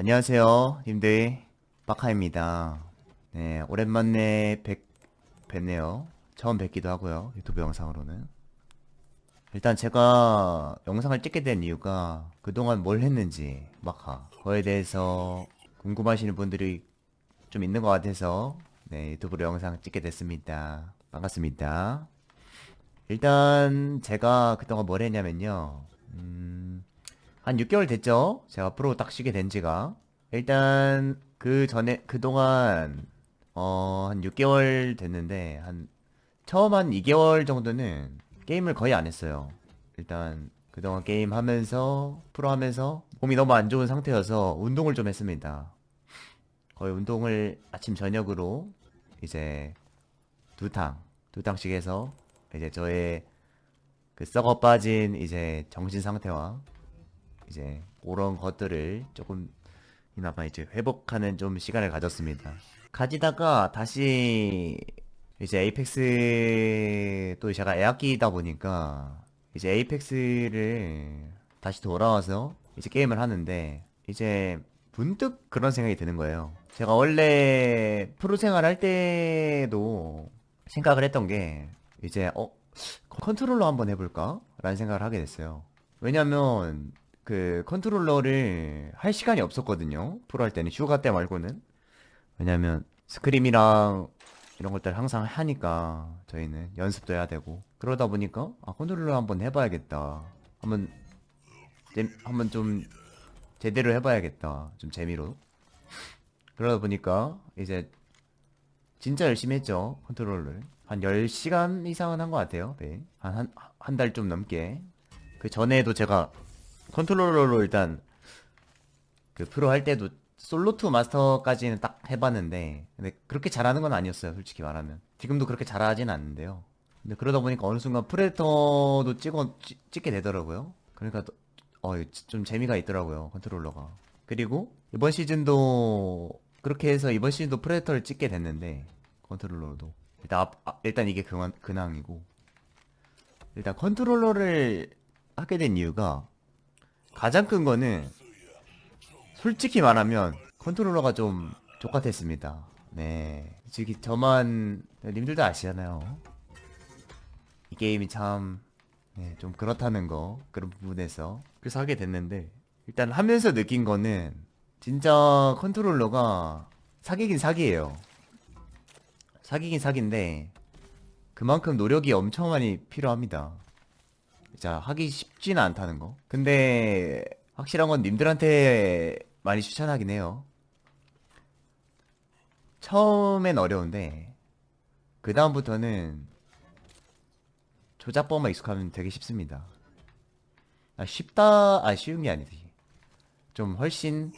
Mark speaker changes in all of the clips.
Speaker 1: 안녕하세요, 님들. 바카입니다. 네, 오랜만에 뵙, 뵙네요. 처음 뵙기도 하고요, 유튜브 영상으로는. 일단 제가 영상을 찍게 된 이유가 그동안 뭘 했는지, 마카. 그거에 대해서 궁금하시는 분들이 좀 있는 것 같아서, 네, 유튜브로 영상 찍게 됐습니다. 반갑습니다. 일단 제가 그동안 뭘 했냐면요. 음, 한 6개월 됐죠? 제가 프로 딱 쉬게 된 지가. 일단 그 전에 그동안 어, 한 6개월 됐는데 한 처음 한 2개월 정도는 게임을 거의 안 했어요. 일단 그동안 게임 하면서 프로 하면서 몸이 너무 안 좋은 상태여서 운동을 좀 했습니다. 거의 운동을 아침 저녁으로 이제 두 탕, 두 탕씩 해서 이제 저의 그 썩어 빠진 이제 정신 상태와 이제 그런 것들을 조금 이나마 이제 회복하는 좀 시간을 가졌습니다. 가지다가 다시 이제 에이펙스 또 제가 애학기다 보니까 이제 에이펙스를 다시 돌아와서 이제 게임을 하는데 이제 문득 그런 생각이 드는 거예요. 제가 원래 프로 생활 할 때도 생각을 했던 게 이제 어 컨트롤러 한번 해볼까? 라는 생각을 하게 됐어요. 왜냐면 그 컨트롤러를 할 시간이 없었거든요. 프로 할 때는 휴가 때 말고는. 왜냐면 스크림이랑 이런 것들 항상 하니까 저희는 연습도 해야 되고 그러다 보니까 아 컨트롤러 한번 해봐야겠다. 한번 재- 한번 좀 제대로 해봐야겠다. 좀 재미로. 그러다 보니까 이제 진짜 열심히 했죠. 컨트롤을. 한 10시간 이상은 한 것 같아요. 네. 한, 한, 한 달 좀 넘게. 그 전에도 제가 컨트롤러로 일단 그 프로 할 때도 솔로2 마스터까지는 딱 해봤는데 근데 그렇게 잘하는 건 아니었어요. 솔직히 말하면. 지금도 그렇게 잘하진 않는데요. 근데 그러다 보니까 어느 순간 프레터도 찍어, 찍- 찍게 되더라고요. 그러니까 또- 어, 좀 재미가 있더라고요. 컨트롤러가. 그리고 이번 시즌도 그렇게 해서 이번 시즌도 프레터를 찍게 됐는데 컨트롤러도 일단 앞- 아, 일단 이게 근황, 근황이고 일단 컨트롤러를 하게 된 이유가 가장 큰 거는 솔직히 말하면 컨트롤러가 좀 족같았습니다. 네. 솔직히 저만 님들도 아시잖아요. 이 게임이 참 네, 좀 그렇다는 거 그런 부분에서 그래서 하게 됐는데 일단 하면서 느낀 거는 진짜 컨트롤러가 사기긴 사기예요. 사기긴 사기인데 그만큼 노력이 엄청 많이 필요합니다. 자 하기 쉽지는 않다는 거. 근데 확실한 건 님들한테 많이 추천하긴 해요. 처음엔 어려운데 그 다음부터는 조작법만 익숙하면 되게 쉽습니다. 아, 쉽다, 아, 쉬운 게 아니지. 좀 훨씬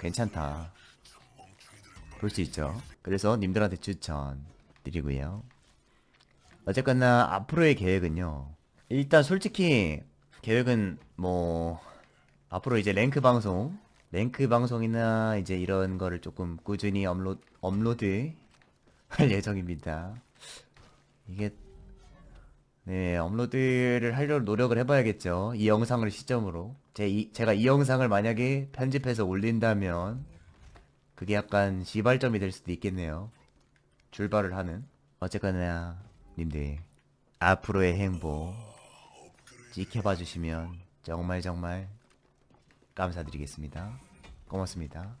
Speaker 1: 괜찮다. 볼 수 있죠. 그래서 님들한테 추천 드리고요. 어쨌거나 앞으로의 계획은요. 일단 솔직히 계획은 뭐 앞으로 이제 랭크 방송, 랭크 방송이나 이제 이런 거를 조금 꾸준히 업로, 업로드 할 예정입니다. 이게 네, 업로드를 하려고 노력을 해봐야겠죠. 이 영상을 시점으로. 제 이, 제가 이 영상을 만약에 편집해서 올린다면, 그게 약간 시발점이 될 수도 있겠네요. 출발을 하는. 어쨌거나, 님들, 앞으로의 행복, 지켜봐 주시면 정말 정말 감사드리겠습니다. 고맙습니다.